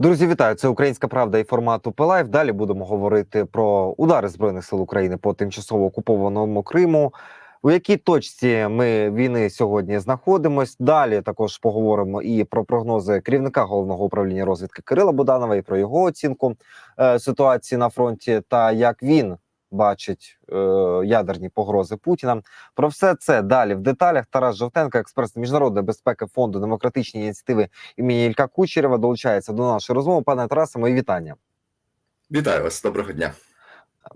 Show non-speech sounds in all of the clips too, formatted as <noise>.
Друзі, вітаю! Це Українська Правда і формат УПЛайв. Далі будемо говорити про удари збройних сил України по тимчасово окупованому Криму. У якій точці ми війни сьогодні знаходимось? Далі також поговоримо і про прогнози керівника головного управління розвідки Кирила Буданова, і про його оцінку е, ситуації на фронті та як він бачить е, ядерні погрози Путіна. Про все це далі в деталях. Тарас Жовтенко, експерт міжнародної безпеки фонду демократичні ініціативи імені Ілька Кучерєва, долучається до нашої розмови. Пане Тарасе, мої вітання. Вітаю вас, доброго дня.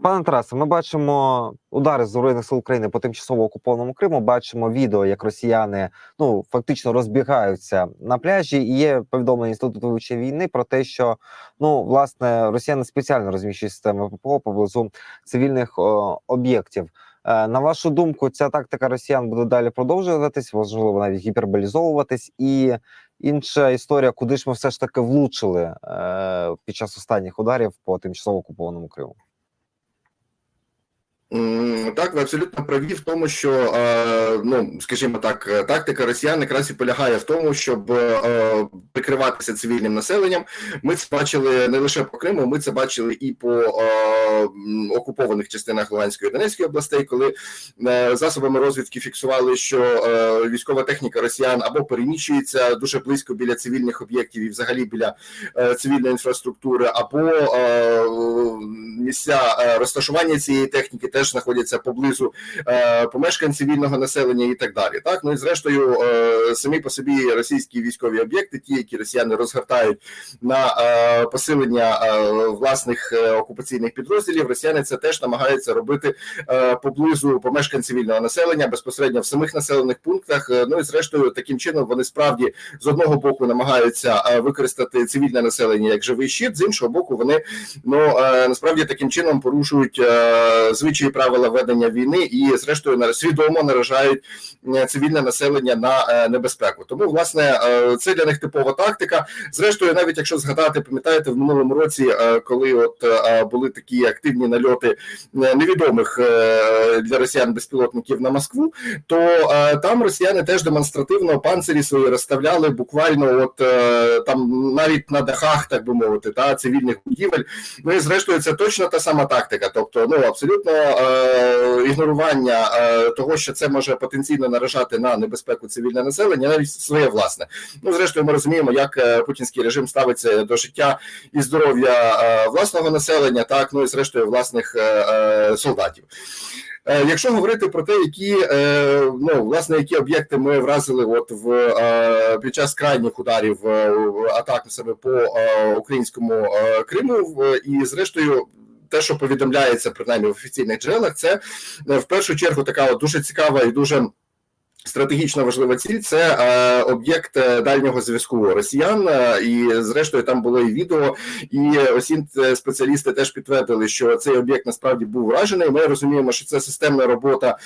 Пане Тарасе, ми бачимо удари збройних сил України по тимчасово окупованому Криму. Бачимо відео, як росіяни ну фактично розбігаються на пляжі. І є повідомлення інституту вивчення війни про те, що ну власне росіяни спеціально розміщують системи ППО поблизу цивільних об'єктів. Е, На вашу думку, ця тактика росіян буде далі продовжуватись, можливо, навіть гіперболізовуватись. І інша історія, куди ж ми все ж таки влучили е, під час останніх ударів по тимчасово окупованому Криму. Так, ви абсолютно праві в тому, що е, ну скажімо так, е, тактика росіян якраз і полягає в тому, щоб е, прикриватися цивільним населенням. Ми це бачили не лише по Криму, ми це бачили і по окупованих частинах Луганської і Донецької областей, коли засобами розвідки фіксували, що військова техніка росіян або переміщується дуже близько біля цивільних об'єктів і взагалі біля цивільної інфраструктури, або місця розташування цієї техніки теж знаходяться поблизу е, помешкань цивільного населення і так далі. Так ну і зрештою, е, самі по собі російські військові об'єкти, ті, які росіяни розгортають на е, посилення власних окупаційних підрозділів, росіяни це теж намагаються робити поблизу помешкань цивільного населення безпосередньо в самих населених пунктах. Ну і зрештою, таким чином вони справді з одного боку намагаються використати цивільне населення як живий щит, з іншого боку, вони ну насправді таким чином порушують звичаї правила ведення війни і, зрештою, свідомо наражають е, цивільне населення на е, небезпеку. Тому, власне, е, це для них типова тактика. Зрештою, навіть якщо згадати, пам'ятаєте, в минулому році, коли от були такі активні нальоти невідомих для росіян безпілотників на Москву, то там росіяни теж демонстративно панцирі свої розставляли буквально, от там навіть на дахах, так би мовити, та цивільних будівель. Ну і зрештою, це точно та сама тактика. Тобто, ну абсолютно ігнорування е, того, що це може потенційно наражати на небезпеку цивільне населення, навіть своє власне. Ну зрештою, ми розуміємо, як е, путінський режим ставиться до життя і здоров'я е, власного населення, так ну і зрештою власних е, е, солдатів. Е, Якщо говорити про те, які е, ну власне які об'єкти ми вразили, от в е, під час крайніх ударів е, атак себе по е, українському е, Криму, і зрештою. Те, що повідомляється принаймні в офіційних джерелах, це е, в першу чергу така от дуже цікава і дуже стратегічно важлива ціль. Це е, об'єкт е, дальнього зв'язку росіян. е, і зрештою там було і відео, і осі е, спеціалісти теж підтвердили, що цей об'єкт насправді був вражений. Ми розуміємо, що це системна робота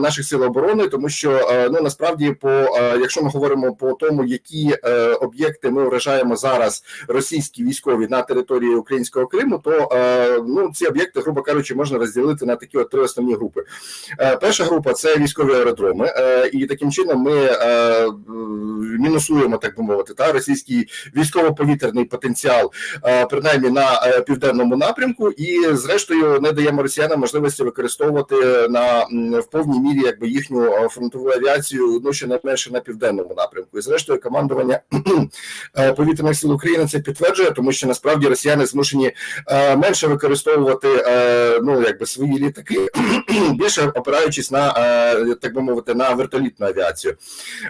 наших сил оборони, тому що ну насправді, по якщо ми говоримо по тому, які е, об'єкти ми вражаємо зараз російські військові на території українського Криму, то е, ну ці об'єкти, грубо кажучи, можна розділити на такі от три основні групи. Е, Перша група це військові аеродроми, і таким чином ми е, мінусуємо, так би мовити, та російський військово-повітряний потенціал, е, принаймні на е, південному напрямку, і зрештою не даємо росіянам можливості використовувати на в повній мірі якби їхню фронтову авіацію, ну що не менше на південному напрямку. І зрештою, командування повітряних сил України це підтверджує, тому що насправді росіяни змушені менше використовувати ну якби свої літаки, <clears throat> більше опираючись на так би мовити на вертолітну авіацію.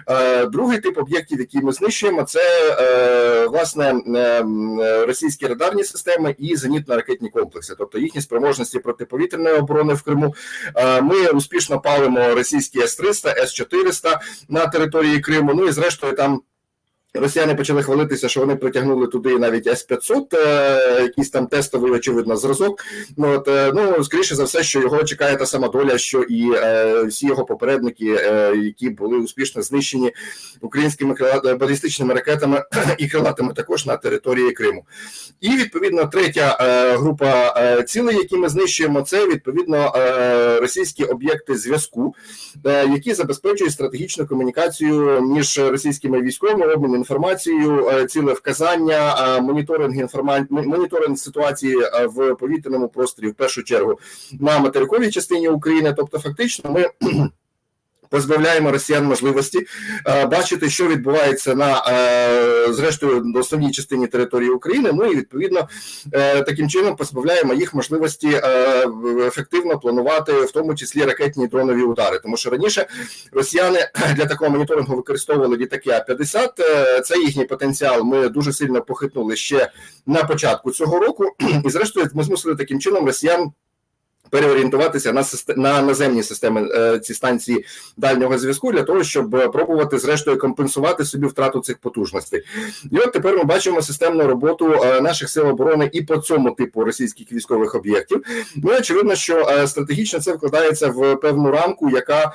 Е, Другий тип об'єктів, які ми знищуємо, це е, власне е, російські радарні системи і зенітно-ракетні комплекси, тобто їхні спроможності протиповітряної оборони в Криму. Ми успішно палимо російські С-300, С-400 на території Криму. Ну і зрештою там. Росіяни почали хвалитися, що вони притягнули туди навіть С-500, е, якийсь там тестовий, очевидно, зразок. Ну, от, е, ну, скоріше за все, що його чекає та сама доля, що і е, всі його попередники, е, які були успішно знищені українськими балістичними ракетами <clears throat> і крилатими також на території Криму. І відповідно третя е, група е, цілей, які ми знищуємо, це відповідно е, російські об'єкти зв'язку, е, які забезпечують стратегічну комунікацію між російськими військовими, обмін інформацією, е, ціле вказання, е, моніторинг інформації, моніторинг ситуації е, в повітряному просторі, в першу чергу на материковій частині України. Тобто, фактично, ми. Позбавляємо росіян можливості е, бачити, що відбувається на е, зрештою на основній частині території України. Ну і відповідно е, таким чином позбавляємо їх можливості ефективно планувати, в тому числі ракетні і дронові удари. Тому що раніше росіяни <clears throat> для такого моніторингу використовували літаки А-50. Е, Це їхній потенціал. Ми дуже сильно похитнули ще на початку цього року, <clears throat> і зрештою ми змусили таким чином росіян. Переорієнтуватися на на наземні системи е, ці станції дальнього зв'язку для того, щоб е, пробувати зрештою компенсувати собі втрату цих потужностей. І от тепер ми бачимо системну роботу е, наших сил оборони і по цьому типу російських військових об'єктів. Ну очевидно, що стратегічно це вкладається в певну рамку, яка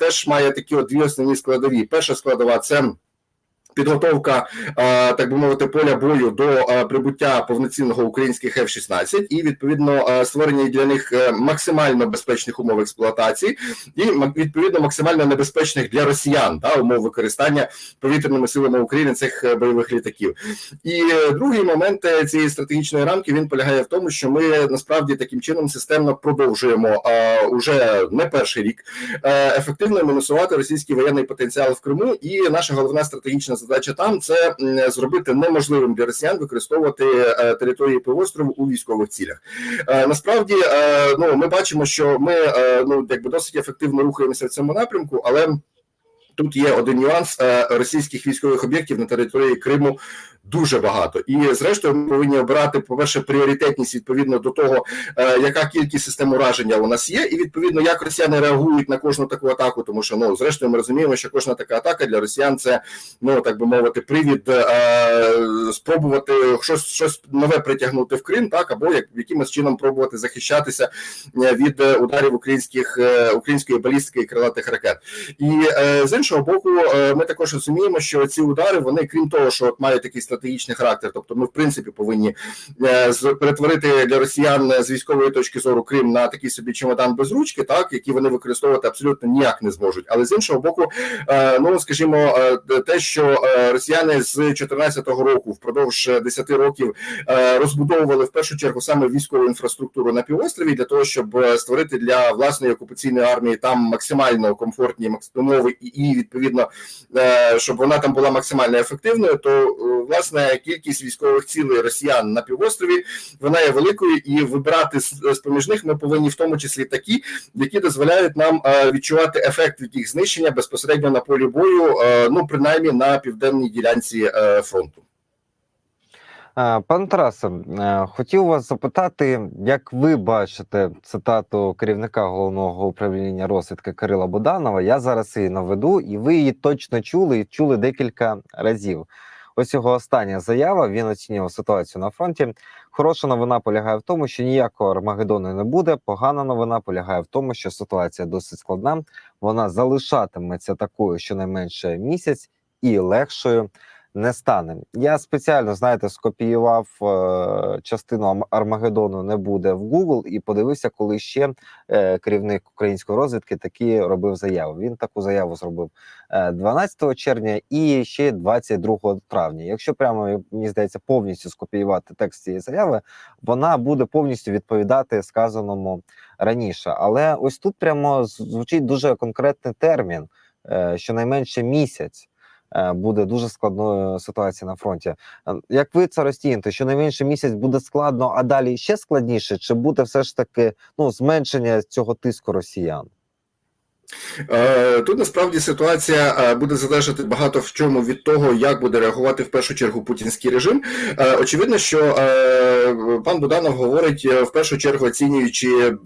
теж має такі от дві основні складові. Перша складова це. Підготовка, е, так би мовити, поля бою до е, прибуття повноцінного українських F-16 і відповідно е, створення для них максимально безпечних умов експлуатації, і відповідно максимально небезпечних для росіян та умов використання повітряними силами України цих бойових літаків. І другий момент цієї стратегічної рамки він полягає в тому, що ми насправді таким чином системно продовжуємо уже не перший рік ефективно мінусувати російський воєнний потенціал в Криму. І наша головна стратегічна задача там це зробити неможливим для росіян використовувати е, території півострову у військових цілях. Е, Насправді, е, ну ми бачимо, що ми ну якби досить ефективно рухаємося в цьому напрямку, але. Тут є один нюанс російських військових об'єктів на території Криму дуже багато, і зрештою ми повинні обирати по перше пріоритетність відповідно до того, е, яка кількість систем ураження у нас є, і відповідно як росіяни реагують на кожну таку атаку, тому що ну зрештою ми розуміємо, що кожна така атака для росіян це ну так би мовити, привід е, спробувати щось щось нове притягнути в Крим, так або як якимось чином пробувати захищатися е, від ударів українських української балістики і крилатих ракет. І з іншого боку, ми також розуміємо, що ці удари вони, крім того, що от мають такий стратегічний характер, тобто ми в принципі повинні е, перетворити для росіян з військової точки зору Крим на такий собі чемодан без ручки, так які вони використовувати абсолютно ніяк не зможуть. Але з іншого боку, е, ну скажімо, е, те, що е, росіяни з 2014 року впродовж 10 років е, розбудовували в першу чергу саме військову інфраструктуру на півострові для того, щоб е, створити для власної окупаційної армії там максимально комфортні умови і, відповідно, е, щоб вона там була максимально ефективною, то е, власне кількість військових цілей росіян на півострові вона є великою, і вибирати з, поміж них ми повинні в тому числі такі, які дозволяють нам е, відчувати ефект їх знищення безпосередньо на полі бою, е, ну принаймні на південній ділянці е, фронту. Пане Тарасе, хотів вас запитати, як ви бачите цитату керівника головного управління розвідки Кирила Буданова. Я зараз її наведу, і ви її точно чули і чули декілька разів. Ось його остання заява. Він оцінював ситуацію на фронті. Хороша новина полягає в тому, що ніякого Армагеддону не буде. Погана новина полягає в тому, що ситуація досить складна. Вона залишатиметься такою щонайменше місяць і легшою не стане. Я спеціально знаєте скопіював е, частину Армагеддону не буде в Google і подивився, коли ще е, керівник української розвідки таки робив заяву. Він таку заяву зробив е, 12 червня і ще 22 травня. Якщо прямо мені здається повністю скопіювати текст цієї заяви, вона буде повністю відповідати сказаному раніше. Але ось тут прямо звучить дуже конкретний термін, е, щонайменше місяць е, буде дуже складною ситуація на фронті. Е, Як ви це розтієте? що найменше місяць буде складно, а далі ще складніше, чи буде все ж таки ну зменшення цього тиску росіян? Е, Тут насправді ситуація е, буде залежати багато в чому від того, як буде реагувати в першу чергу путінський режим. Е, Очевидно, що пан Буданов говорить в першу чергу оцінюючи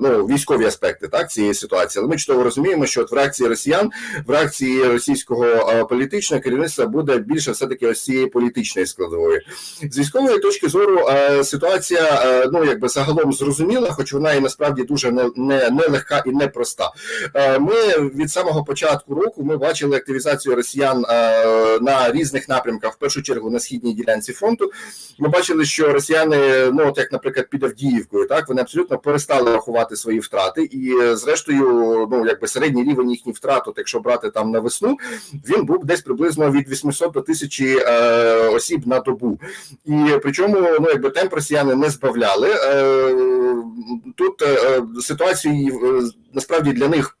ну, військові аспекти так цієї ситуації. Але ми чудово розуміємо, що от в реакції росіян, в реакції російського політичного керівництва буде більше все таки ось цієї політичної складової. З військової точки зору ситуація ну якби загалом зрозуміла, хоч вона і насправді дуже не, не, не і непроста. Е, Ми від самого початку року ми бачили активізацію росіян е, на різних напрямках, в першу чергу на східній ділянці фронту. Ми бачили, що росіяни, ну от як, наприклад, під Авдіївкою, так вони абсолютно перестали рахувати свої втрати, і е, зрештою, ну якби середній рівень їхніх втрат, от якщо брати там на весну, він був десь приблизно від 800 до 1000 е, осіб на добу. І причому ну якби темп росіяни не збавляли. Е, тут е, ситуацію насправді для них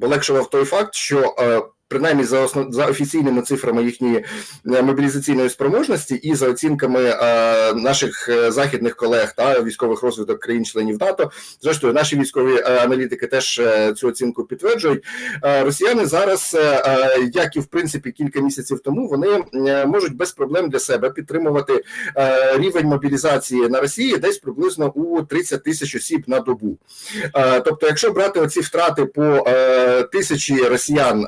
полегшував той факт, що е, принаймні за основ за офіційними цифрами їхньої е, мобілізаційної спроможності і за оцінками е, наших е, західних колег та військових розвиток країн-членів НАТО, зрештою, наші військові е, аналітики теж цю оцінку підтверджують. Росіяни зараз, як і в принципі кілька місяців тому, вони можуть без проблем для себе підтримувати рівень мобілізації на Росії десь приблизно у 30 тисяч осіб на добу. Тобто, якщо брати оці втрати по тисячі росіян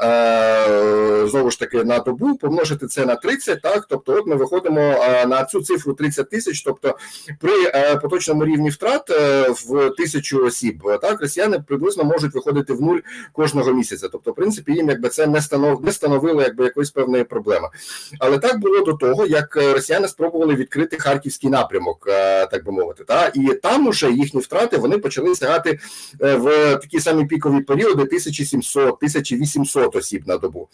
знову ж таки на добу, помножити це на 30, так тобто, от ми виходимо е, на цю цифру 30 тисяч. Тобто, при е, поточному рівні втрат е, в тисячу осіб, е, так росіяни приблизно можуть виходити в нуль кожного місяця. Тобто, в принципі, їм якби це не станов не становило якби якоїсь певної проблеми. Але так було до того, як е, росіяни спробували відкрити харківський напрямок, е, так би мовити, та і там уже їхні втрати вони почали сягати е, в такі самі пікові періоди 1700-1800 осіб на добу.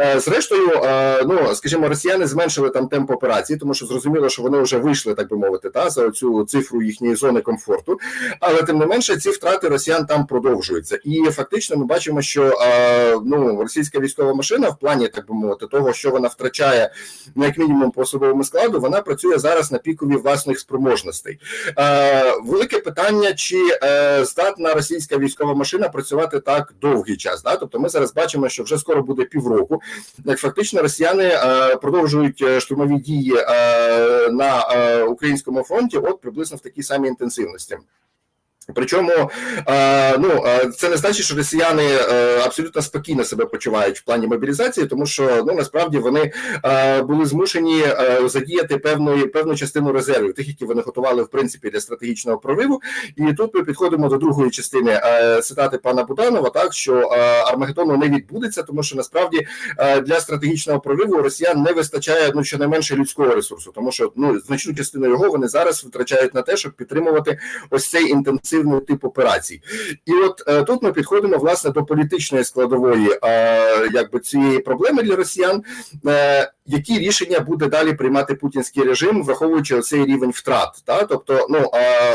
Е, Зрештою, е, ну скажімо, росіяни зменшили там темп операції, тому що зрозуміло, що вони вже вийшли, так би мовити, та за цю цифру їхньої зони комфорту. Але тим не менше, ці втрати росіян там продовжуються, і фактично ми бачимо, що е, ну російська військова машина в плані, так би мовити, того, що вона втрачає ну, як мінімум по особовому складу, вона працює зараз на пікові власних спроможностей. Велике питання, чи здатна російська військова машина працювати так довгий час? Да? Тобто, ми зараз бачимо, що вже скоро буде півроку, як фактично росіяни е, продовжують е, штурмові дії е, на е, українському фронті, от приблизно в такій самій інтенсивності. Причому е, ну е, це не значить, що росіяни е, абсолютно спокійно себе почувають в плані мобілізації, тому що ну насправді вони були змушені задіяти певну певну частину резервів, тих, які вони готували в принципі для стратегічного прориву. І тут ми підходимо до другої частини цитати пана Буданова, так що Армагеддону не відбудеться, тому що насправді для стратегічного прориву росіян не вистачає ну щонайменше людського ресурсу, тому що ну значну частину його вони зараз витрачають на те, щоб підтримувати ось цей інтенсивний тип операцій. І от е, тут ми підходимо власне до політичної складової е, якби цієї проблеми для росіян. Які рішення буде далі приймати путінський режим, враховуючи оцей рівень втрат? Та тобто, ну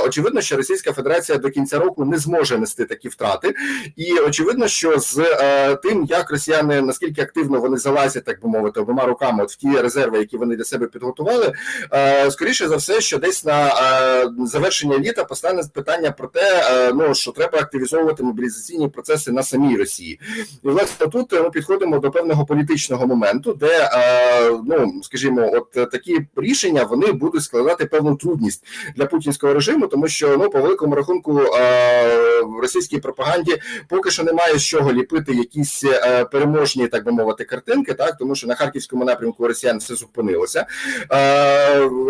очевидно, що Російська Федерація до кінця року не зможе нести такі втрати, і очевидно, що з е, тим, як росіяни наскільки активно вони залазять, так би мовити, обома руками от в ті резерви, які вони для себе підготували, е, скоріше за все, що десь на е, завершення літа постане питання про те, ну що треба активізовувати мобілізаційні процеси на самій Росії, і власне тут ми підходимо до певного політичного моменту, де ну скажімо, от е, такі рішення вони будуть складати певну трудність для путінського режиму, тому що ну по великому рахунку е, в російській пропаганді поки що немає з чого ліпити якісь е, переможні, так би мовити, картинки, так тому що на харківському напрямку росіян все зупинилося.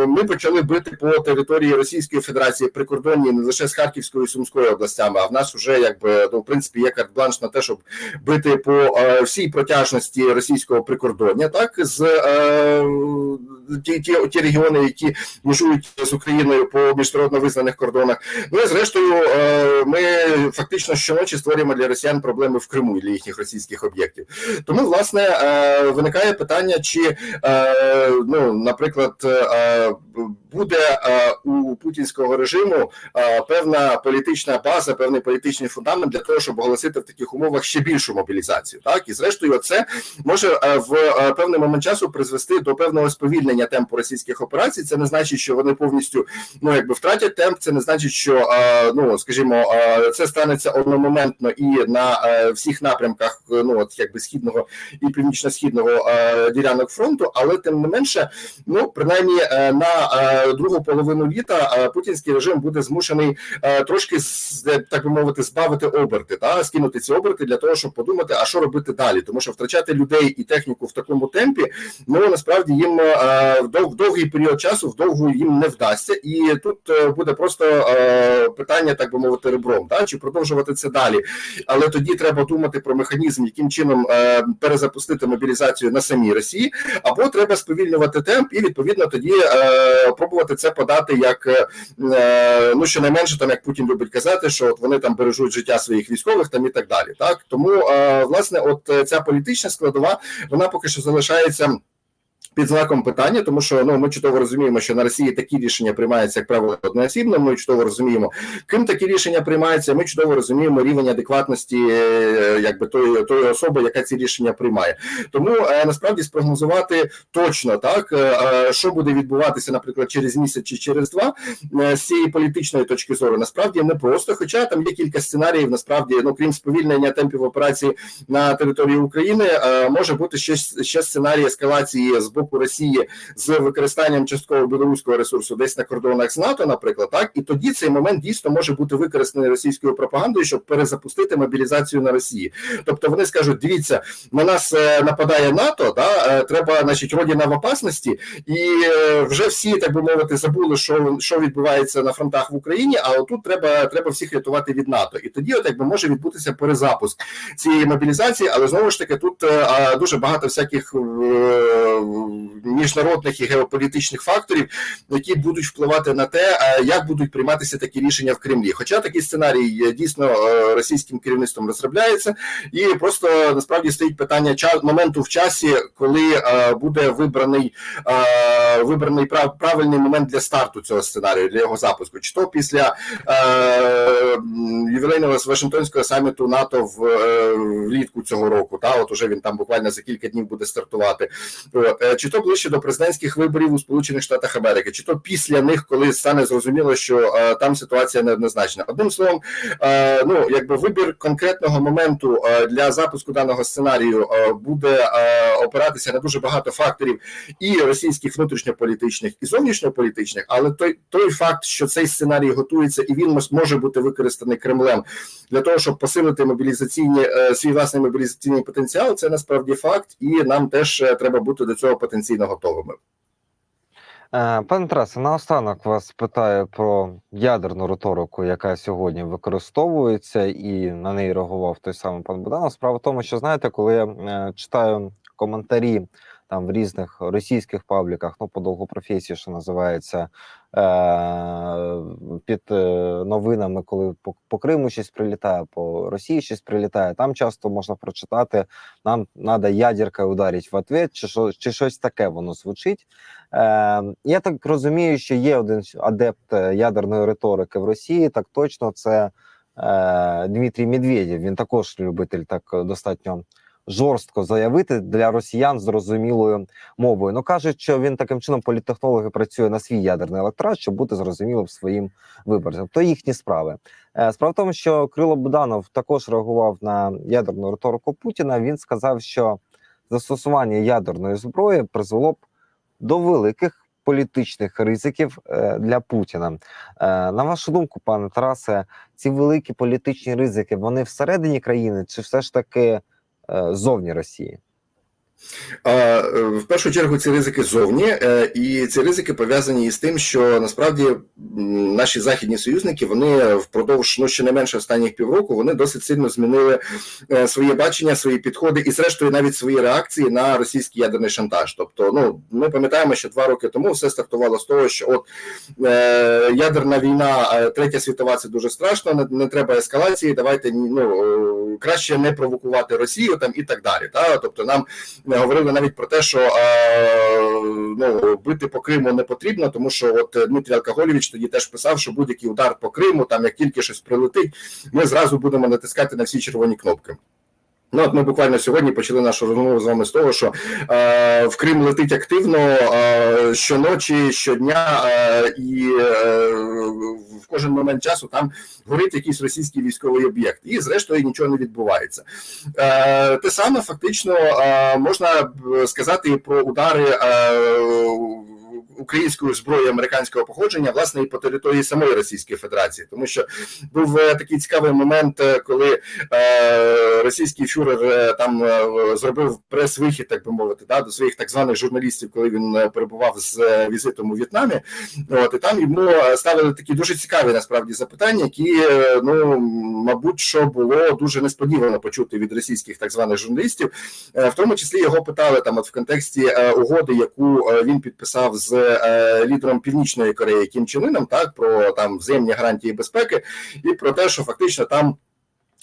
Ми почали бити по території Російської Федерації прикордонні не лише з Харківською і Сумською областями, а в нас вже якби ну, в принципі є карт-бланш на те, щоб бити по всій протяжності російського прикордоння, так з ті, ті, ті регіони, які межують з Україною по міжнародно визнаних кордонах. Ну і зрештою, е, ми фактично щоночі створюємо для росіян проблеми в Криму для їхніх російських об'єктів. Тому, власне, е, виникає питання, чи е, ну, наприклад, е, буде е, у путінського режиму е, певна політична база, певний політичний фундамент для того, щоб оголосити в таких умовах ще більшу мобілізацію. Так і зрештою, це може е, в е, певний момент часу призвести до певного сповільнення темпу російських операцій. Це не значить, що вони повністю ну якби втратять темп. Це не значить, що е, ну скажімо, е, це станеться одномоментно і на е, всіх напрямках, ну от якби східного і північно-східного ділянок фронту, але тим не менше, ну принаймні на другу половину літа путінський режим буде змушений трошки так би мовити збавити оберти та скинути ці оберти для того, щоб подумати, а що робити далі, тому що втрачати людей і техніку в такому темпі, ну насправді їм е, в дов- довгий період часу вдовго їм не вдасться, і тут е, буде просто е, питання, так би мовити, ребром. Да, чи продовжувати це далі. Але тоді треба думати про механізм, яким чином перезапустити мобілізацію на самій Росії, або треба сповільнювати темп і відповідно тоді пробувати це подати як ну щонайменше, там як Путін любить казати, що от вони там бережуть життя своїх військових там і так далі. Так тому власне, от ця політична складова вона поки що залишається. Під знаком питання, тому що ну ми чудово розуміємо, що на Росії такі рішення приймаються, як правило, одноосібно. Ми чудово розуміємо, ким такі рішення приймаються. Ми чудово розуміємо рівень адекватності, е, якби тої тої особи, яка ці рішення приймає. Тому е, насправді спрогнозувати точно так, е, що буде відбуватися, наприклад, через місяць чи через два з цієї політичної точки зору, насправді не просто. Хоча там є кілька сценаріїв, насправді, ну крім сповільнення темпів операції на території України, може бути ще ще сценарій ескалації з Росії з використанням частково білоруського ресурсу, десь на кордонах з НАТО, наприклад, так і тоді цей момент дійсно може бути використаний російською пропагандою, щоб перезапустити мобілізацію на Росії. Тобто вони скажуть: дивіться, на нас е, нападає НАТО, да е, треба, значить, родина в опасності, і е, вже всі, так би мовити, забули, що що відбувається на фронтах в Україні. А отут треба треба всіх рятувати від НАТО. І тоді, от якби може відбутися перезапуск цієї мобілізації, але знову ж таки тут дуже багато всяких міжнародних і геополітичних факторів, які будуть впливати на те, е, як будуть прийматися такі рішення в Кремлі. Хоча такий сценарій е, дійсно е, російським керівництвом розробляється, і просто насправді стоїть питання моменту в часі, коли буде вибраний вибраний правильний момент для старту цього сценарію, для його запуску, чи то після ювілейного Вашингтонського саміту НАТО в влітку цього року, та от уже він там буквально за кілька днів буде стартувати. Чи то ближче до президентських виборів у Сполучених Штатах Америки, чи то після них, коли стане зрозуміло, що е, там ситуація неоднозначна. Одним словом, е, ну якби вибір конкретного моменту е, для запуску даного сценарію буде опиратися на дуже багато факторів і російських внутрішньополітичних, і зовнішньополітичних, але той той факт, що цей сценарій готується і він може бути використаний Кремлем для того, щоб посилити мобілізаційні свій власний мобілізаційний потенціал, це насправді факт, і нам теж треба бути до цього потенційно готовими. Е, пане Тарасе, наостанок вас питаю про ядерну риторику, яка сьогодні використовується, і на неї реагував той самий пан Буданов. Справа в тому, що знаєте, коли я е, читаю коментарі там в різних російських пабліках, ну по довгу професії, що називається е- під новинами, коли по, по Криму щось прилітає, по Росії щось прилітає. Там часто можна прочитати: нам треба ядерка ударити в ответ, чи що чи щось таке воно звучить. Е, Я так розумію, що є один адепт ядерної риторики в Росії. Так точно, це е, Дмитрій Медведєв. Він також любитель так достатньо жорстко заявити для росіян зрозумілою мовою. Ну кажуть, що він таким чином політтехнологи працює на свій ядерний електорат, щоб бути зрозумілим своїм виборцям. То їхні справи. Е, справа в тому, що Крило Буданов також реагував на ядерну риторику Путіна. Він сказав, що застосування ядерної зброї призвело б до великих. Політичних ризиків е, для Путіна е, на вашу думку, пане Тарасе, ці великі політичні ризики вони всередині країни, чи все ж таки Е, зовні Росії? Е, в першу чергу ці ризики зовні, е, і ці ризики пов'язані із тим, що насправді наші західні союзники вони впродовж ну менше останніх півроку вони досить сильно змінили своє бачення, свої підходи і, зрештою, навіть свої реакції на російський ядерний шантаж. Тобто, ну ми пам'ятаємо, що два роки тому все стартувало з того, що от е, ядерна війна, третя світова це дуже страшно. Не, не треба ескалації. Давайте ну краще не провокувати Росію там і так далі. Та тобто нам говорили навіть про те, що е, ну бити по Криму не потрібно, тому що от Дмитрій Алкоголєвич тоді теж писав, що будь-який удар по Криму, там як тільки щось прилетить, ми зразу будемо натискати на всі червоні кнопки. Ну, от ми буквально сьогодні почали нашу розмову з вами з того, що е, в Крим летить активно е, щоночі, щодня, е, і е, в кожен момент часу там горить якийсь російський військовий об'єкт, і зрештою нічого не відбувається. Е, Те саме фактично е, можна сказати про удари. Е, українською зброєю американського походження, власне, і по території самої Російської Федерації, тому що був е, такий цікавий момент, е, коли е, російський фюрер там зробив прес-вихід, так би мовити, да, до своїх так званих журналістів, коли він перебував з візитом у В'єтнамі. От і там йому ставили такі дуже цікаві насправді запитання, які ну мабуть, що було дуже несподівано почути від російських так званих журналістів. В тому числі його питали там, от в контексті угоди, яку він підписав з е, лідером Північної Кореї Кім Чен Іном, так про там взаємні гарантії безпеки, і про те, що фактично там.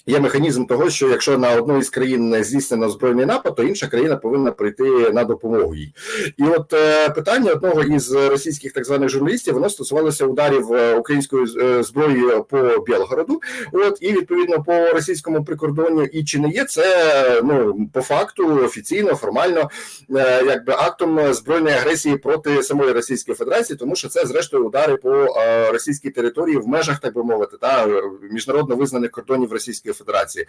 Є механізм того, що якщо на одну із країн здійснено збройний напад, то інша країна повинна прийти на допомогу їй. І от е, питання одного із російських так званих журналістів воно стосувалося ударів е, української е, зброї по Білгороду. От і відповідно по російському прикордонню, і чи не є це ну по факту офіційно, формально, е, якби актом збройної агресії проти самої Російської Федерації, тому що це зрештою удари по е, російській території в межах, так би мовити, та е, міжнародно визнаних кордонів Російської Федерації.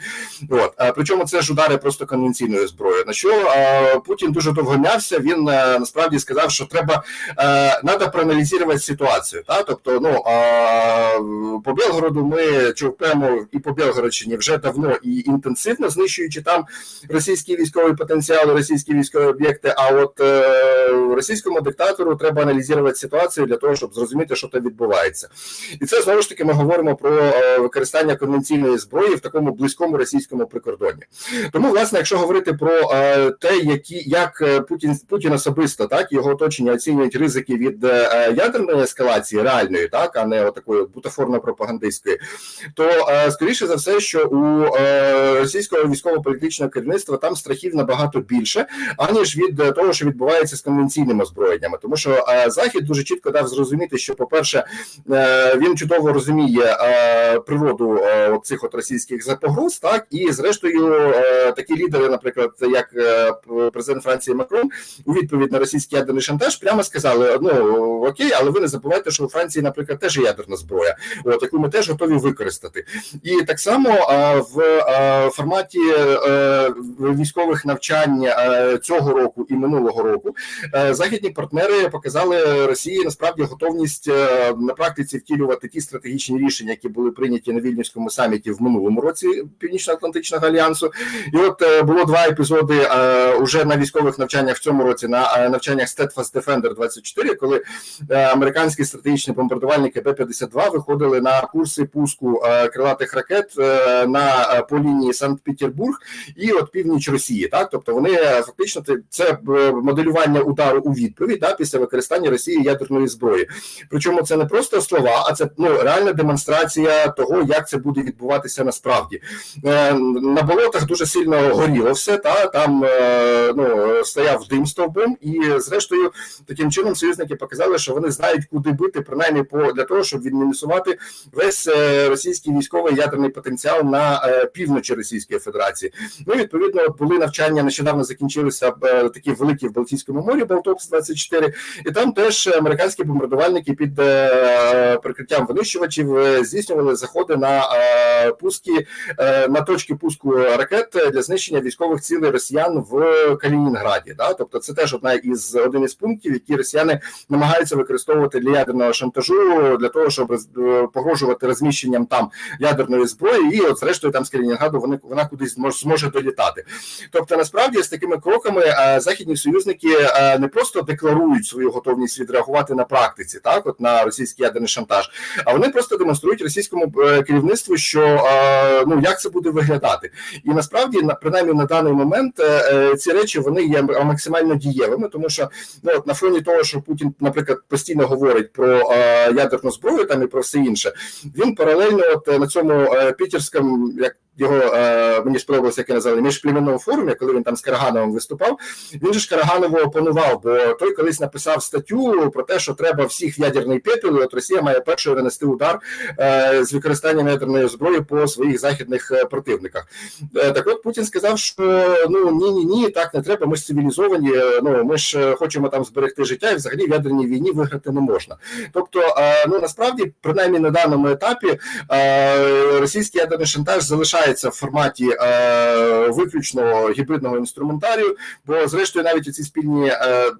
От причому це ж удари просто конвенційною зброєю. На що е, Путін дуже довго м'явся. Він е, насправді сказав, що треба е, треба проаналізувати ситуацію. Та тобто, ну е, по Білгороду ми чуваємо і по Білгородщині вже давно і інтенсивно знищуючи там російський військовий потенціал, російські військові об'єкти. А от е, російському диктатору треба аналізувати ситуацію для того, щоб зрозуміти, що там відбувається, і це знову ж таки ми говоримо про е, використання конвенційної зброї в такому близькому російському прикордонні. Тому, власне, якщо говорити про е, те, які як е, Путін Путін особисто, так його оточення оцінюють ризики від е, ядерної ескалації реальної, так а не такої бутафорно-пропагандистської, то скоріше за все, що у російського військово-політичного керівництва там страхів набагато більше, аніж від того, що відбувається з конвенційними озброєннями, тому що захід дуже чітко дав зрозуміти, що, по-перше, е, він чудово розуміє природу цих от російських запогроз, так? І зрештою е, такі лідери, наприклад, як е, президент Франції Макрон, у відповідь на російський ядерний шантаж, прямо сказали: ну окей, але ви не забувайте, що у Франції, наприклад, теж ядерна зброя, от яку ми теж готові використати, і так само е, в форматі військових навчань цього року і минулого року західні партнери показали Росії насправді готовність на практиці втілювати ті стратегічні рішення, які були прийняті на вільнюському саміті в минулому році Північно-Атлантичного альянсу. І от е, було два епізоди е, уже на військових навчаннях в цьому році на е, навчаннях Steadfast Defender 24, коли американські стратегічні бомбардувальники Б-52 виходили на курси пуску крилатих ракет на по лінії Санкт-Петербург і от північ Росії. Так, тобто вони фактично це- моделювання удару у відповідь да, після використання Росії ядерної зброї. Причому це не просто слова, а це ну реальна демонстрація того, як це буде відбуватися насправді. Е, На болотах дуже сильно горіло все. Та там е, ну стояв дим стовбом, і зрештою таким чином союзники показали, що вони знають, куди бити, принаймні по для того, щоб відмінусувати весь е, російський військовий ядерний потенціал на півночі Російської Федерації. Ну відповідно були навчання нещодавно закінчилися такі великі в Балтійському морі, Балтопс 24 і там теж американські бомбардувальники під прикриттям винищувачів здійснювали заходи на пуски на точки пуску ракет для знищення військових цілей росіян в Калінінграді. Да? Тобто, це теж одна із один із пунктів, які росіяни намагаються використовувати для ядерного шантажу для того, щоб е, погрожувати розміщенням там ядерної зброї, і от зрештою там з Калінінграду вони вона кудись зможе, долітати. Тобто, насправді з такими кроками е, західні союзники е, не просто декларують свою готовність відреагувати на практиці, так от на російський ядерний шантаж, а вони просто демонструють російському е, керівництву, що е, ну як це буде виглядати, і насправді на принаймні на даний момент е, е, ці речі вони є максимально дієвими, тому що ну от на фоні того, що Путін, наприклад, постійно говорить про е, ядерну зброю там і про все інше, він паралельно от на цьому пітерському, як його е, мені сподобалося, як я назвали міжплемінному форумі, коли він там з Карагановим виступав. Він же ж Караганову опонував, бо той колись написав статтю про те, що треба всіх ядерний пепел, і от Росія має першою нанести удар е, з використанням ядерної зброї по своїх західних е, противниках. Е, так от Путін сказав, що ну ні, ні, ні, так не треба. Ми ж цивілізовані. е, Ну ми ж е, хочемо там зберегти життя, і взагалі в ядерній війні виграти не можна. Тобто, е, ну насправді, принаймні на даному етапі, е, російський ядерний шантаж залишає відбувається в форматі е, виключно гібридного інструментарію. Бо, зрештою, навіть ці спільні е,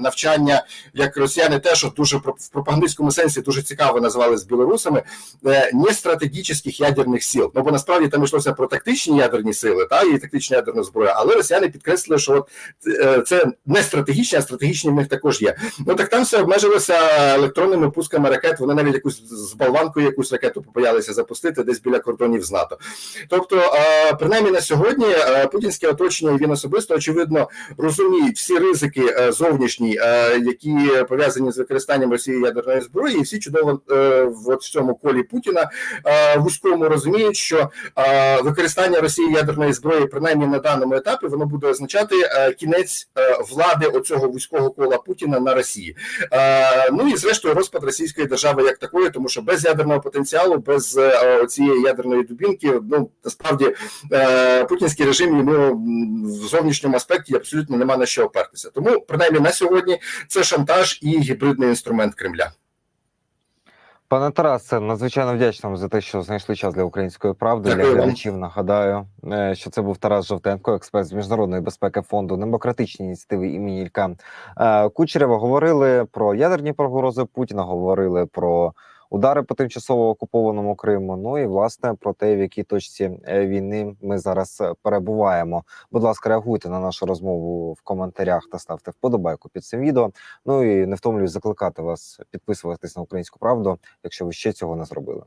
навчання, як росіяни, теж дуже в пропагандистському сенсі дуже цікаво називали з білорусами е, не стратегічних ядерних сил. Ну бо насправді там йшлося про тактичні ядерні сили, та і тактичну ядерну зброю. Але росіяни підкреслили, що от е, це не стратегічні, а стратегічні в них також є. Ну так там все обмежилося електронними пусками ракет. Вони навіть якусь з болванкою якусь ракету побоялися запустити десь біля кордонів з НАТО. Тобто, е, принаймні на сьогодні е, путінське оточення і він особисто очевидно розуміють всі ризики е, зовнішні, е, які пов'язані з використанням Росії ядерної зброї, і всі чудово е, в цьому колі Путіна е, вузькому розуміють, що використання Росії ядерної зброї, принаймні на даному етапі, воно буде означати кінець влади оцього вузького кола Путіна на Росії. Ну і зрештою розпад Російської держави як такої, тому що без ядерного потенціалу, без цієї ядерної дубінки, ну насправді путінський режим йому в зовнішньому аспекті абсолютно нема на що опертися. Тому принаймні на сьогодні це шантаж і гібридний інструмент Кремля. Пане Тарасе, надзвичайно вдячний за те, що знайшли час для української правди. Для глядачів нагадаю, е, що це був Тарас Жовтенко, експерт з міжнародної безпеки фонду демократичні ініціативи імені Ілька Е, Кучерєва. Говорили про ядерні прогрози Путіна, говорили про удари по тимчасово окупованому Криму. Ну і власне про те, в якій точці е, війни ми зараз е, перебуваємо. Будь ласка, реагуйте на нашу розмову в коментарях та ставте вподобайку під цим відео. Ну і не втомлююсь закликати вас підписуватись на українську правду, якщо ви ще цього не зробили.